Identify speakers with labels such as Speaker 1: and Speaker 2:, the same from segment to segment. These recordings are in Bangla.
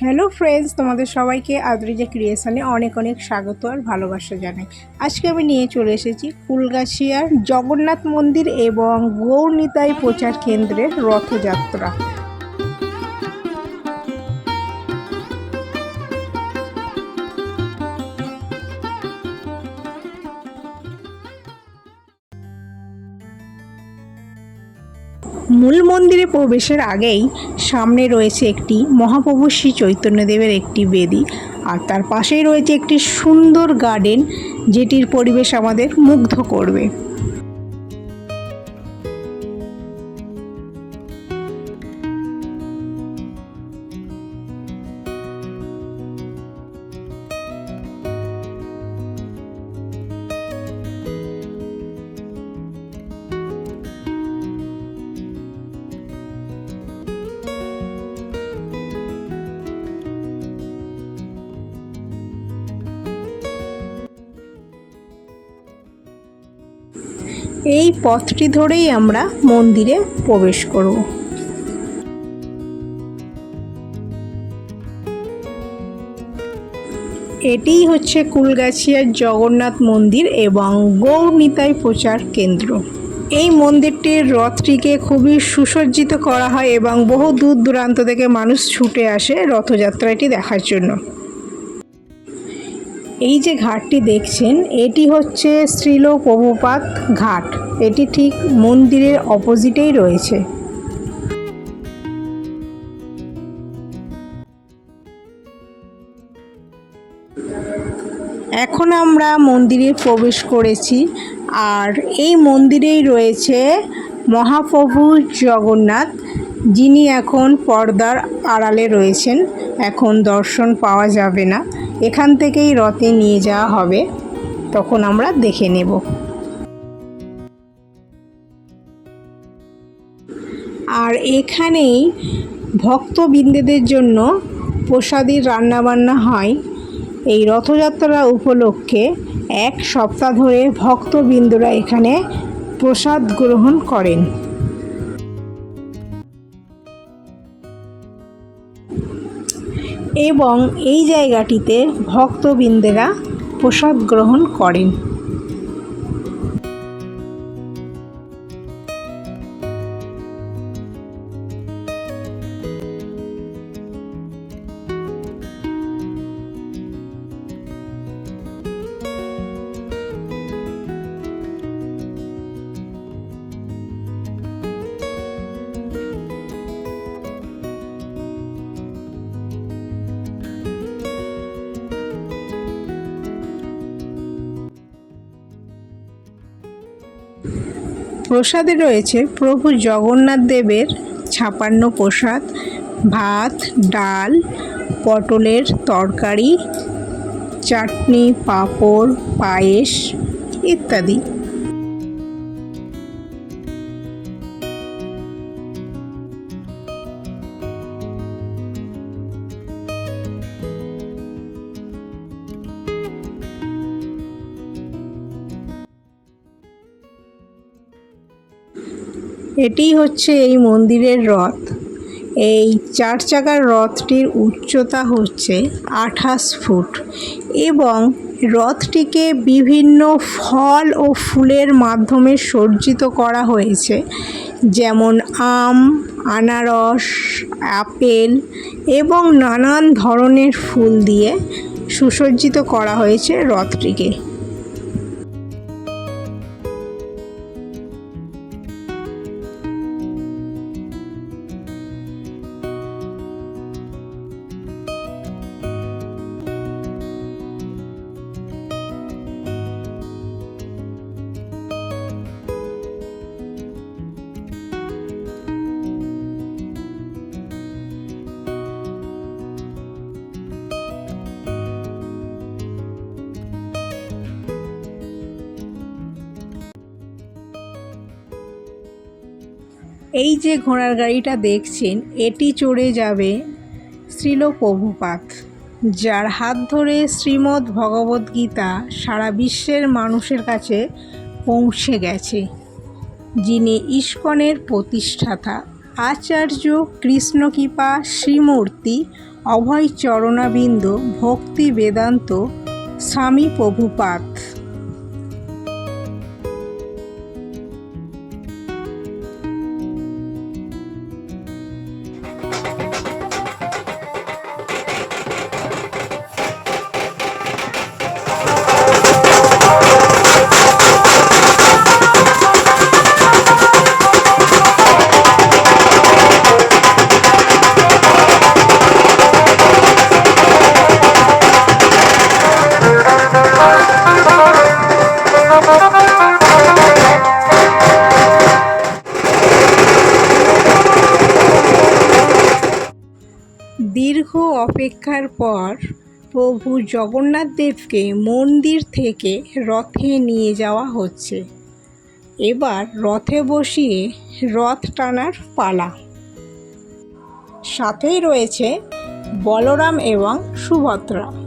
Speaker 1: হ্যালো ফ্রেন্ডস তোমাদের সবাইকে আদ্রিজা ক্রিয়েশনে অনেক অনেক স্বাগত আর ভালোবাসা জানাই। আজকে আমি নিয়ে চলে এসেছি কুলগাছিয়ার জগন্নাথ মন্দির এবং গৌরনিতাই প্রচার কেন্দ্রের রথযাত্রা। মূল মন্দিরে প্রবেশের আগেই সামনে রয়েছে একটি মহাপ্রভু শ্রী চৈতন্যদেবের একটি বেদি, আর তার পাশেই রয়েছে একটি সুন্দর গার্ডেন যেটির পরিবেশ আমাদের মুগ্ধ করবে। এই পথটি ধরেই আমরা মন্দিরে প্রবেশ করব। এটিই হচ্ছে কুলগাছিয়ার জগন্নাথ মন্দির এবং গৌরনিতাই প্রচার কেন্দ্র। এই মন্দিরটির রথটিকে খুবই সুসজ্জিত করা হয় এবং বহু দূর দূরান্ত থেকে মানুষ ছুটে আসে রথযাত্রাটি দেখার জন্য। এই যে ঘাটটি দেখছেন, এটি হচ্ছে শ্রীল প্রভুপাত ঘাট। এটি ঠিক মন্দিরের অপোজিটেই রয়েছে। এখন আমরা মন্দিরে প্রবেশ করেছি, আর এই মন্দিরেই রয়েছে মহাপ্রভু জগন্নাথ, যিনি এখন পর্দার আড়ালে রয়েছেন। এখন দর্শন পাওয়া যাবে না। এখান থেকেই রথে নিয়ে যাওয়া হবে। তখন আমরা দেখে নেব। আর এখানেই ভক্তবৃন্দেদের জন্য প্রসাদীর রান্নাবান্না হয়। এই রথযাত্রা উপলক্ষে এক সপ্তাহ ধরে ভক্তবৃন্দরা এখানে প্রসাদ গ্রহণ করেন। এবং এই জায়গাটিতে ভক্তবৃন্দেরা প্রসাদ গ্রহণ করেন। প্রসাদে রয়েছে প্রভু জগন্নাথ দেবের ছাপান্ন প্রসাদ, ভাত, ডাল, পটলের তরকারি, চাটনি, পাঁপড়, পায়েস ইত্যাদি। এটি হচ্ছে এই মন্দিরের রথ। এই চার চাকার রথটির উচ্চতা হচ্ছে আঠাশ ফুট এবং রথটিকে বিভিন্ন ফল ও ফুলের মাধ্যমে সজ্জিত করা হয়েছে। যেমন আম, আনারস, আপেল এবং নানান ধরনের ফুল দিয়ে সুসজ্জিত করা হয়েছে রথটিকে। এই যে ঘোড়ার গাড়িটা দেখছেন, এটি চড়ে যাবে শ্রীল প্রভুপাত, যার হাত ধরে শ্রীমদ্ ভগবদ্গীতা সারা বিশ্বের মানুষের কাছে পৌঁছে গেছে, যিনি ইস্কনের প্রতিষ্ঠাতা। আচার্য কৃষ্ণকৃপা শ্রীমূর্তি অভয় চরণাবিন্দ ভক্তি বেদান্ত স্বামী প্রভুপাত। প্রভু জগন্নাথ দেবকে মন্দির থেকে রথে নিয়ে যাওয়া হচ্ছে। এবার রথে বসিয়ে রথ টানার পালা। সাথেই রয়েছে বলরাম এবং সুভদ্রা।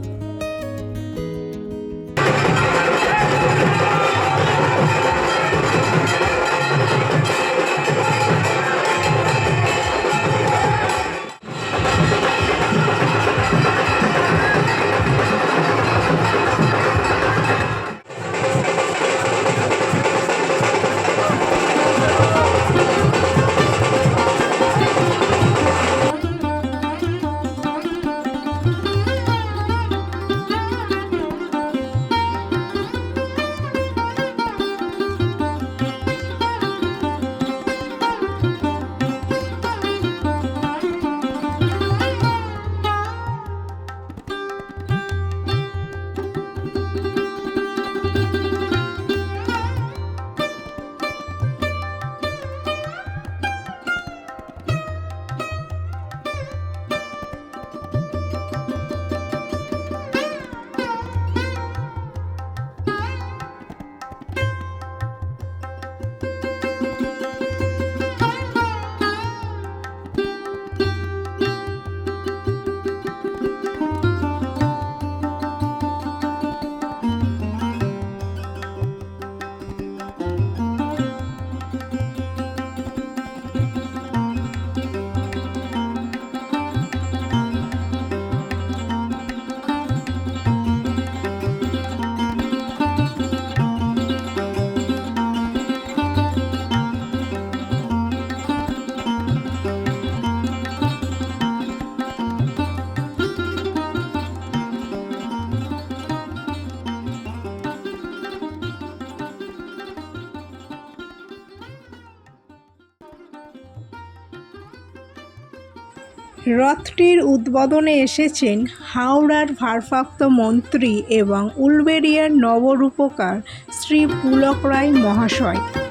Speaker 1: রথটির উদ্বোধনে এসেছেন হাওড়ার ভারপ্রাপ্ত মন্ত্রী এবং উলবেরিয়ার নবরূপকার শ্রী পুলক রায় মহাশয়।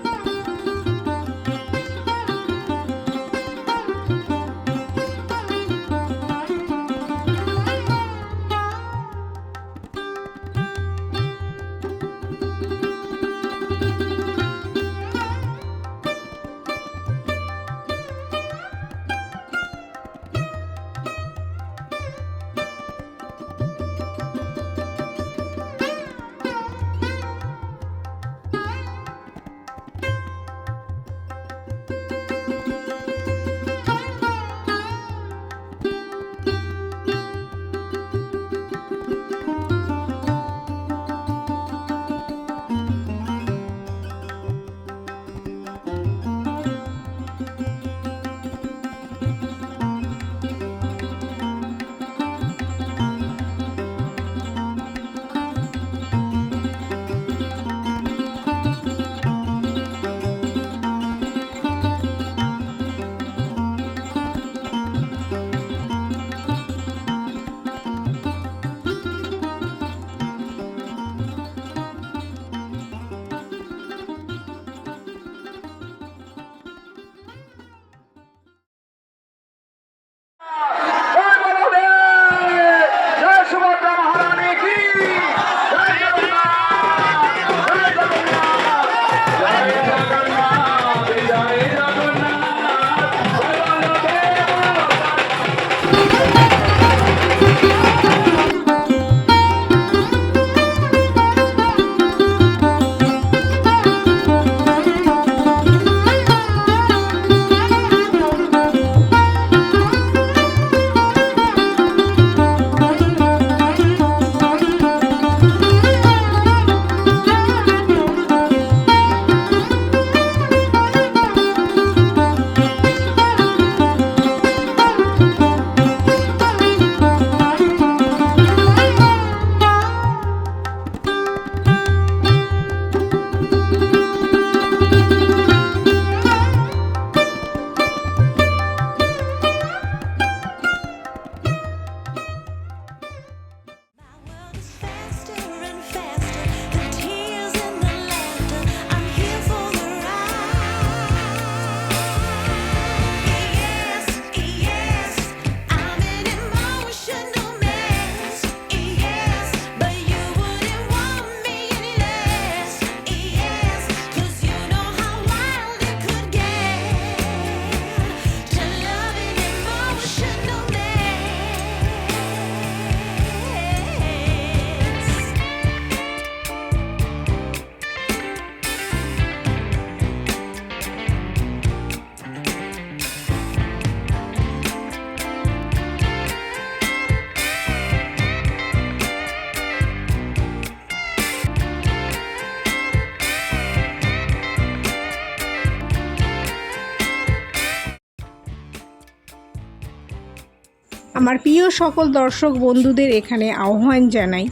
Speaker 1: আমার প্রিয় সকল দর্শক বন্ধুদের এখানে আহ্বান জানাই।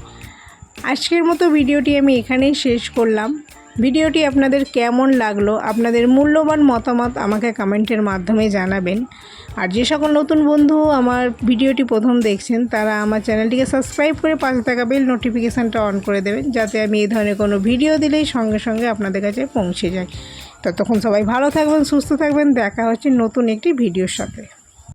Speaker 1: আজকের মতো ভিডিওটি আমি এখানেই শেষ করলাম। ভিডিওটি আপনাদের কেমন লাগল, আপনাদের মূল্যবান মতামত আমাকে কমেন্টের মাধ্যমে জানাবেন। আর যে সকল নতুন বন্ধু আমার ভিডিওটি প্রথম দেখছেন, তারা আমার চ্যানেলটিকে সাবস্ক্রাইব করে পাশে থাকা বেল নোটিফিকেশানটা অন করে দেবেন, যাতে আমি এই ধরনের কোনো ভিডিও দিলেই সঙ্গে সঙ্গে আপনাদের কাছে পৌঁছে যায়। ততক্ষণ সবাই ভালো থাকবেন, সুস্থ থাকবেন, দেখা হচ্ছে নতুন একটি ভিডিওর সাথে।